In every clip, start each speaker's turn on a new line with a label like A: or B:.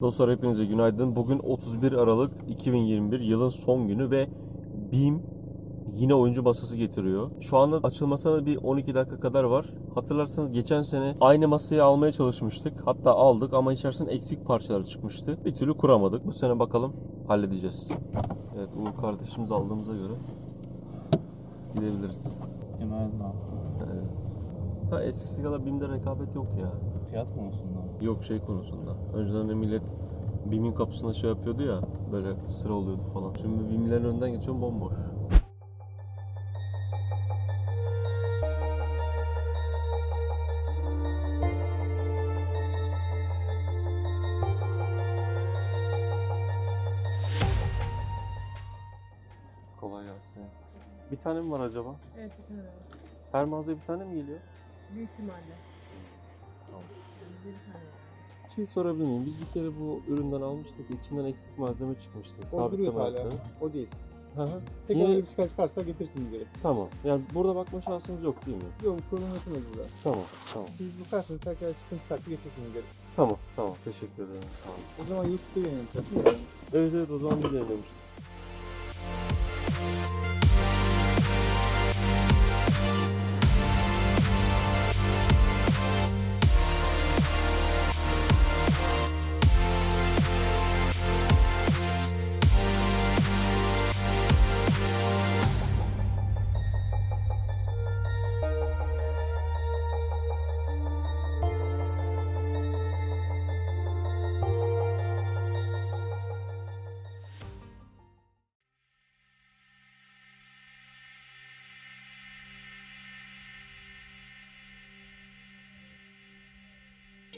A: Dostlar hepinize günaydın. Bugün 31 Aralık 2021 yılın son günü ve BİM yine oyuncu masası getiriyor. Şu anda açılmasına bir 12 dakika kadar var. Hatırlarsanız geçen sene aynı masayı almaya çalışmıştık. Hatta aldık ama içerisinden eksik parçalar çıkmıştı. Bir türlü kuramadık. Bu sene bakalım halledeceğiz. Evet Uğur kardeşimiz aldığımıza göre gidebiliriz.
B: Günaydın abi.
A: Ha eskisi kadar BİM'de rekabet yok ya.
B: Fiyat konusunda mı?
A: Yok şey konusunda. Önceden de millet BİM'in kapısına şey yapıyordu ya. Böyle sıra oluyordu falan. Şimdi BİM'lerin önünden geçiyorum bomboş. Kolay gelsin. Bir tane mi var acaba?
C: Evet bir tane var.
A: Her mağazaya bir tane mi geliyor?
C: Büyük ihtimalle.
A: Şey sorabilir miyim? Biz bir kere bu üründen almıştık. İçinden eksik malzeme çıkmıştı.
D: Duruyor hala. O değil.
A: Hı hı.
D: Tekrar
A: Yine-
D: bir çıkar çıkarsa getirsin geri.
A: Tamam. Yani burada bakma şansınız yok değil mi?
D: Yok yapılmadı burada.
A: Tamam. Tamam.
D: Siz bakarsanız tekrar çıkın çıkarsa getirsin geri.
A: Tamam. Tamam. Teşekkür ederim. Tamam.
D: O zaman YouTube'da yayınlayacaksın ya.
A: Evet evet o zaman bir denemiştim.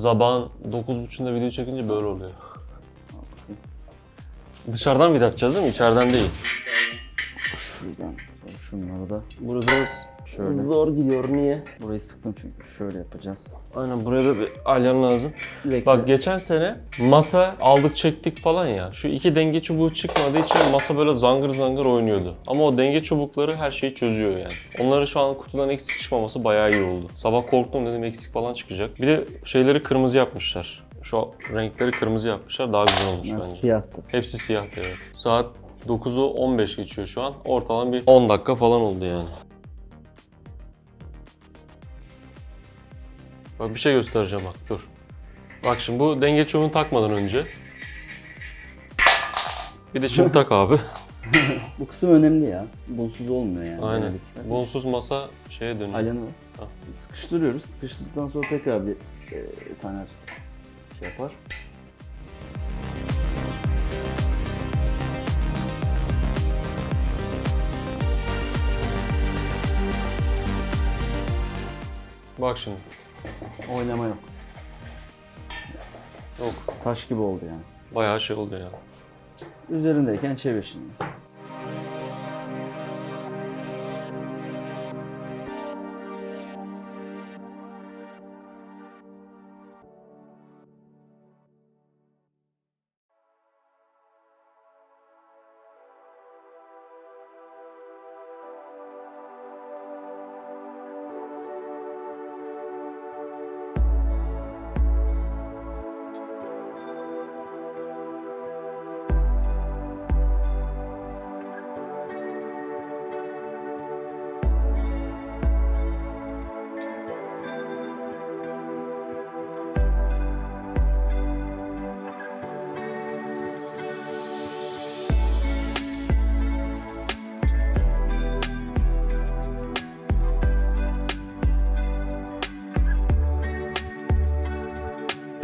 A: Zabağın 9.30'da video çekince böyle oluyor. Dışarıdan video atacağız değil mi? İçeriden değil.
E: Şuradan. Şunları da
A: Burası biraz
E: şöyle.
A: zor gidiyor. Niye?
E: Burayı sıktım çünkü. Şöyle yapacağız.
A: Aynen buraya da bir alyan lazım.
E: Bekle.
A: Bak geçen sene masa aldık çektik falan ya. Şu iki denge çubuğu çıkmadığı için masa böyle zangır zangır oynuyordu. Ama o denge çubukları her şeyi çözüyor yani. Onları şu an kutudan eksik çıkmaması bayağı iyi oldu. Sabah korktum dedim eksik falan çıkacak. Bir de şeyleri kırmızı yapmışlar. Şu renkleri kırmızı yapmışlar. Daha güzel olmuş
E: Bunlar
A: bence.
E: siyahtı.
A: Hepsi siyah evet. Saat 9'u 15 geçiyor şu an. Ortalama bir 10 dakika falan oldu yani. Bak bir şey göstereceğim bak dur. Bak şimdi bu denge çubuğunu takmadan önce. Bir de şimdi tak abi.
E: Bu kısım önemli ya. Bunsuz olmuyor yani.
A: Aynen.
E: Böylelikle.
A: Bunsuz masa şeye dönüyor.
E: Var.
A: Ha.
E: Sıkıştırıyoruz. Sıkıştırdıktan sonra tekrar bir e, taner şey yapar.
A: Bak şimdi.
E: Oynama yok.
A: Yok.
E: Taş gibi oldu yani.
A: Bayağı şey oldu ya.
E: Üzerindeyken çevir şimdi.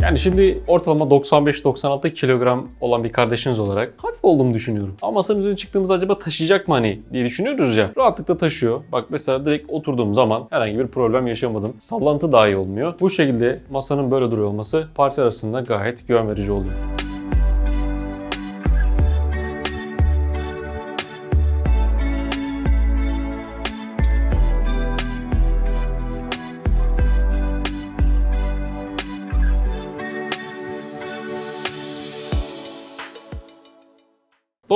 F: Yani şimdi ortalama 95-96 kilogram olan bir kardeşiniz olarak hafif olduğumu düşünüyorum. Ama masanın üzerine çıktığımızda acaba taşıyacak mı hani diye düşünüyoruz ya. Rahatlıkla taşıyor. Bak mesela direkt oturduğum zaman herhangi bir problem yaşamadım. Sallantı dahi olmuyor. Bu şekilde masanın böyle duruyor olması parti arasında gayet güven verici oluyor.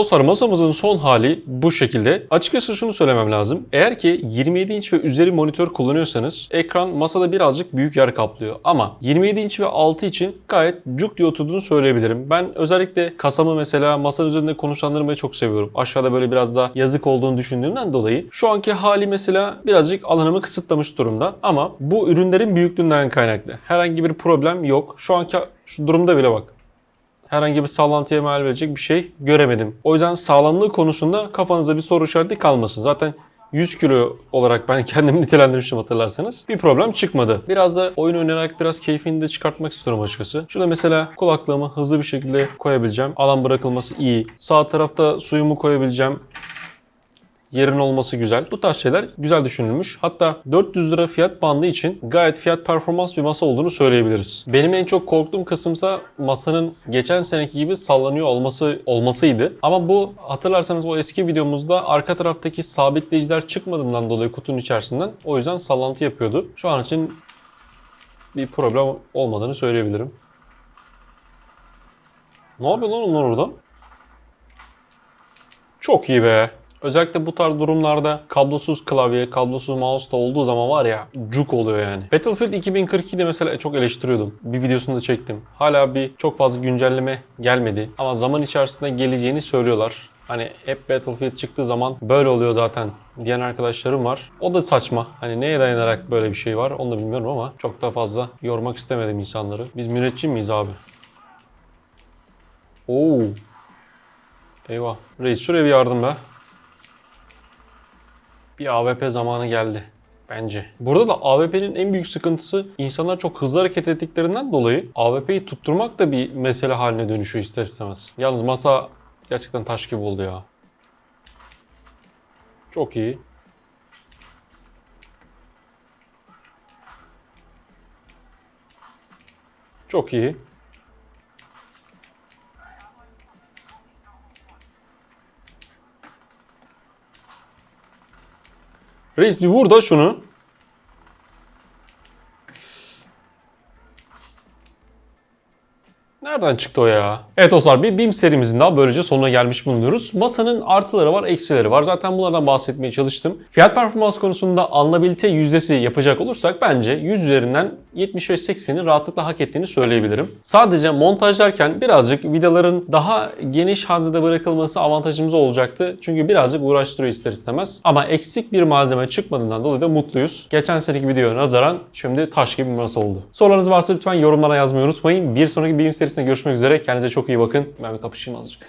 F: Dostlar masamızın son hali bu şekilde. Açıkçası şunu söylemem lazım. Eğer ki 27 inç ve üzeri monitör kullanıyorsanız ekran masada birazcık büyük yer kaplıyor. Ama 27 inç ve altı için gayet cuk diye oturduğunu söyleyebilirim. Ben özellikle kasamı mesela masanın üzerinde konuşlandırmayı çok seviyorum. Aşağıda böyle biraz daha yazık olduğunu düşündüğümden dolayı şu anki hali mesela birazcık alanımı kısıtlamış durumda. Ama bu ürünlerin büyüklüğünden kaynaklı. Herhangi bir problem yok. Şu anki şu durumda bile bak herhangi bir sallantıya mal verecek bir şey göremedim. O yüzden sağlamlığı konusunda kafanızda bir soru işareti kalmasın. Zaten 100 kilo olarak ben kendimi nitelendirmiştim hatırlarsanız. Bir problem çıkmadı. Biraz da oyun oynayarak biraz keyfini de çıkartmak istiyorum açıkçası. Şurada mesela kulaklığımı hızlı bir şekilde koyabileceğim. Alan bırakılması iyi. Sağ tarafta suyumu koyabileceğim yerin olması güzel. Bu tarz şeyler güzel düşünülmüş. Hatta 400 lira fiyat bandı için gayet fiyat performans bir masa olduğunu söyleyebiliriz. Benim en çok korktuğum kısımsa masanın geçen seneki gibi sallanıyor olması olmasıydı. Ama bu hatırlarsanız o eski videomuzda arka taraftaki sabitleyiciler çıkmadığından dolayı kutunun içerisinden o yüzden sallantı yapıyordu. Şu an için bir problem olmadığını söyleyebilirim. Ne yapıyor lan onlar orada? Çok iyi be. Özellikle bu tarz durumlarda kablosuz klavye, kablosuz mouse da olduğu zaman var ya cuk oluyor yani. Battlefield 2042'de mesela çok eleştiriyordum. Bir videosunu da çektim. Hala bir çok fazla güncelleme gelmedi. Ama zaman içerisinde geleceğini söylüyorlar. Hani hep Battlefield çıktığı zaman böyle oluyor zaten diyen arkadaşlarım var. O da saçma. Hani neye dayanarak böyle bir şey var onu da bilmiyorum ama çok da fazla yormak istemedim insanları. Biz müneccim miyiz abi? Oo. Eyvah. Reis şuraya bir yardım be. Bir AWP zamanı geldi bence. Burada da AWP'nin en büyük sıkıntısı insanlar çok hızlı hareket ettiklerinden dolayı AWP'yi tutturmak da bir mesele haline dönüşüyor ister istemez. Yalnız masa gerçekten taş gibi oldu ya. Çok iyi. Çok iyi. Reis bir vur da şunu. Nereden çıktı o ya? Evet dostlar bir BIM serimizin daha böylece sonuna gelmiş bulunuyoruz. Masanın artıları var, eksileri var. Zaten bunlardan bahsetmeye çalıştım. Fiyat performans konusunda alınabilite yüzdesi yapacak olursak bence 100 üzerinden 75-80'i rahatlıkla hak ettiğini söyleyebilirim. Sadece montajlarken birazcık vidaların daha geniş hazede bırakılması avantajımız olacaktı. Çünkü birazcık uğraştırıyor ister istemez. Ama eksik bir malzeme çıkmadığından dolayı da mutluyuz. Geçen seneki videoya nazaran şimdi taş gibi bir masa oldu. Sorularınız varsa lütfen yorumlara yazmayı unutmayın. Bir sonraki BIM serisinde görüşmek üzere. Kendinize çok iyi bakın. Ben bir kapışayım azıcık.